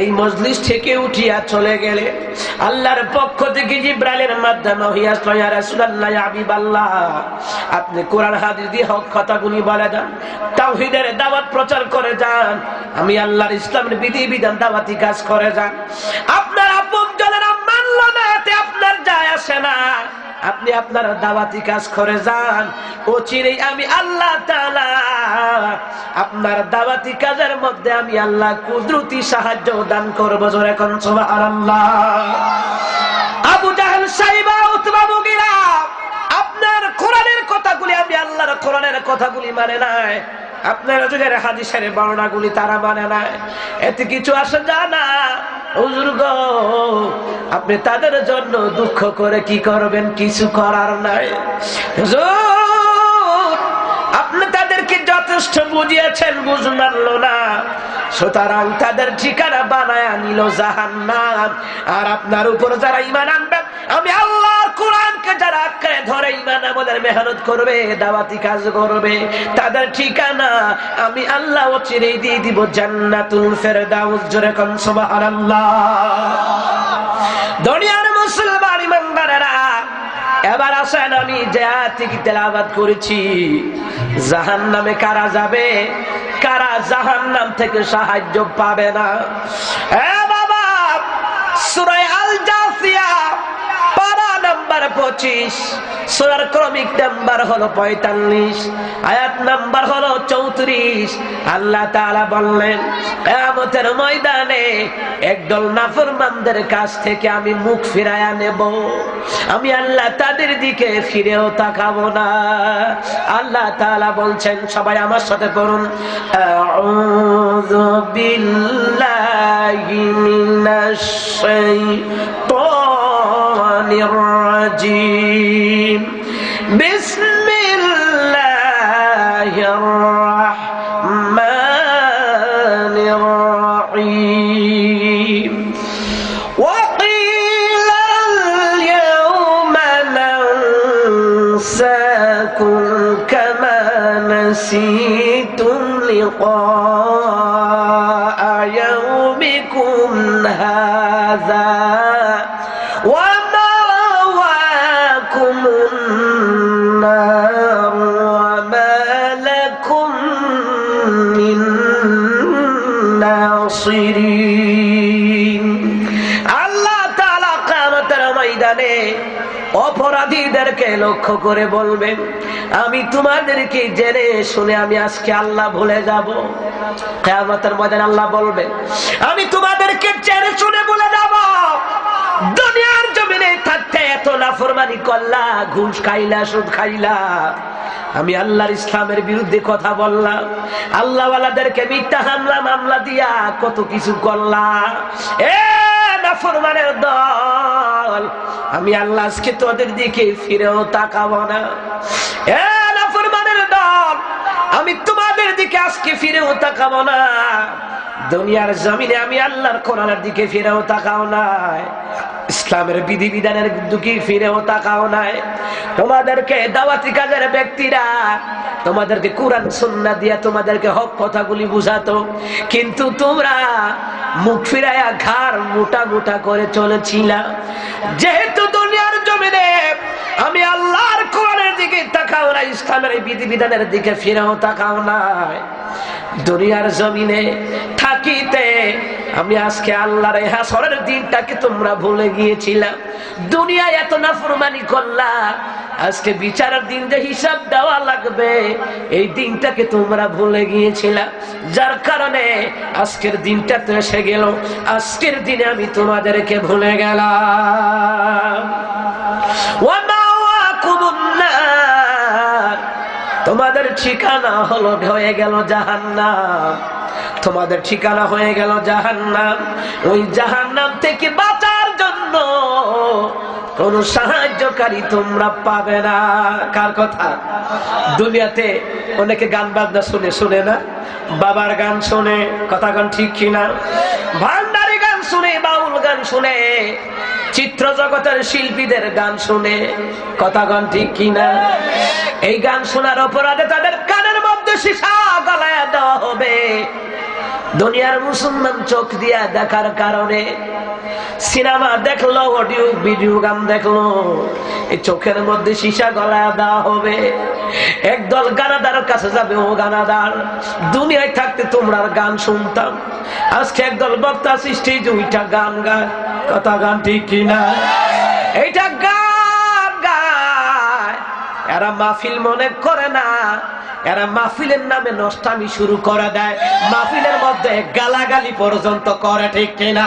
এই মজলিস থেকে উঠিয়া চলে গেলে আল্লাহর পক্ষ থেকে জিব্রাইলের মাধ্যমে হইয়া আসলো, ইয়া রাসূলুল্লাহ, ইয়া হাবিবাল্লাহ, আপনি কোরআন, হাদিস দিয়ে হক কথাগুলি বলে যান তাওহীদের দাওয়াত প্রচার করে যান, আমি আল্লাহর ইসলামের বিধি বিধান দাওয়াতি কাজ করে যান। আসে না। আপনি আপনার দাওয়াতি কাজ করে যান। ও চিরে আমি আল্লাহ আপনার দাওয়াতি কাজের মধ্যে আমি আল্লাহ কুদরতি সাহায্য দান করব জোরে কোন সুবহানাল্লাহ। আবু জাহেল, সাইবা, উতবা, মুগিরা, আপনার কোরআনের কথাগুলি আমি আল্লাহর কোরআনের কথাগুলি মানে নাই। আপনার যুগের হাদিসের বর্ণাগুলি তারা মানে নাই। এতে কিছু আসে জানা আপনি তাদের জন্য দুঃখ করে কি করবেন? কিছু করার নাই। আপনি তাদেরকে যথেষ্ট বুঝিয়েছেন বুঝলো মানলো না। সুতরাং তাদের ঠিকানা বানায় নিল জাহান্ন আর আপনার উপর যারা ইমান আনবেন আমি আল্লাহর কোরআনকে যারা ধরে ইমান আমাদের মেহনত করবে, দাওয়াতি কাজ করবে। তাদের ঠিকানা আমি আল্লাহ দিয়ে দিব জান্নাতুল ফেরদাউস জোরে সুবহানাল্লাহ। দুনিয়ার মুসলমান ইমানদারেরা, এবার আসেন আমি করেছি। জাহান নামে কারা যাবে? কারা জাহান নাম থেকে সাহায্য পাবে না? এ পঁচিশ। সুরার ক্রমিক নাম্বার হলো পঁয়তাল্লিশ। আয়াত নাম্বার হলো চৌত্রিশ। আল্লাহ তাআলা বললেন, কেয়ামতের ময়দানে একদল নাফরমানদের কাছ থেকে আমি মুখ ফিরায়া নেব। আমি আল্লাহ তাদের দিকে ফিরেও তাকাবো না। আল্লাহ তাআলা বলছেন, সবাই আমার সাথে করুন আউযু الشيطان الرجيم. بسم الله الرحمن الرحيم. وقيل اليوم ننساكم كما نسيتم لقاء يومكم هذا. النار وما لكم من নাসিরিন আল্লাহ তাআলা কিয়ামতের ময়দানে অপরাধীদেরকে লক্ষ্য করে বলবেন আমি তোমাদেরকে জেনে শুনে আমি আজকে আল্লাহ ভুলে যাব কিয়ামতের ময়দানে আল্লাহ বলবেন আমি তোমাদেরকে জেনে শুনে ভুলে যাব দুনিয়ার জমিনে থাকতে এত নাফরমানি করলা, ঘুষ খাইলা, সুদ খাইলা। আমি আল্লাহর ইসলামের বিরুদ্ধে কথা বললাম। আল্লাহওয়ালাদেরকে মিথ্যা হামলা, মামলা দিয়া কত কিছু করলাম এ নাফরমানের দল, আমি আল্লাহ আজকে তোদের দিকে ফিরেও তাকাবো না। এ নাফরমানের দল, আমি তোমাদের দিকে আজকে ফিরেও তাকাবো না। দুনিয়ার জমিনে আমি আল্লাহর কোরআনের দিকে ফিরেও তাকাও নাই। ইসলামের বিধি বিধানের দিকে ফিরেও তাকাও নাই। তোমাদেরকে দাওয়াতি কাজের ব্যক্তিরা তোমাদেরকে কোরআন, সুন্নাহ দিয়া তোমাদেরকে হক কথাগুলি বুঝাতো। কিন্তু তোমরা মুখ ফিরায়া ঘাড় মোটা মোটা করে চলেছিলা। যেহেতু দুনিয়ার জমিনে আমি আল্লাহর কোরআনের দিকে তাকাও না ইসলামের বিধিবিধানের দিকে ফিরেও তাকাও নাই। দুনিয়ার জমিনে থাকিতে আমি আজকে আল্লাহর এই হাসরের দিনটাকে তোমরা ভুলে গিয়েছিলাম দুনিয়া এত নাফরমানি করলা, আজকে বিচারের দিন যে হিসাব দেওয়া লাগবে, এই দিনটাকে তোমরা ভুলে গিয়েছিলা? যার কারণে আজকের দিনটা তো এসে গেল, আজকের দিনে আমি তোমাদেরকে ভুলে গেলাম। তোমাদের ঠিকানা হলো, হয়ে গেল জাহান্নাম। তোমাদের ঠিকানা হয়ে গেল জাহান্নাম। ওই জাহান্নাম থেকে বাঁচার জন্য কোন সাহায্যকারী তোমরা পাবে না। কার কথা? দুনিয়াতে অনেকে গান বাজনা শুনে শুনে না? বাবার গান শুনে, কথা গান ঠিক কিনা? ভান্ডারি গান শুনে, বাউল গান শুনে, চিত্র জগতের শিল্পীদের গান শুনে, কথা গান ঠিক কিনা? এই গান শোনার অপরাধে তাদের কানের মধ্যে সীসা গলায় দেওয়া হবে। দুনিয়ার মুসলমান চোখ দিয়া দেখার কারণে সিনেমা দেখল, অডিও, ভিডিও গান দেখল, এই চোখের মধ্যে সীসা গলা দেওয়া হবে। একদল গানাদার কাছে যাবে, ও গানাদার, দুনিয়ায় থাকতে তোমরা গান শুনতাম। আজকে একদল বক্তা সৃষ্টি দুইটা গান গায়। কথা গান ঠিক কিনা? এরা মাহফিল মনে করে না। এরা মাহফিলের নামে নষ্টামি শুরু করে দেয়। মাহফিলের মধ্যে গালাগালি পর্যন্ত করে, ঠিক কিনা?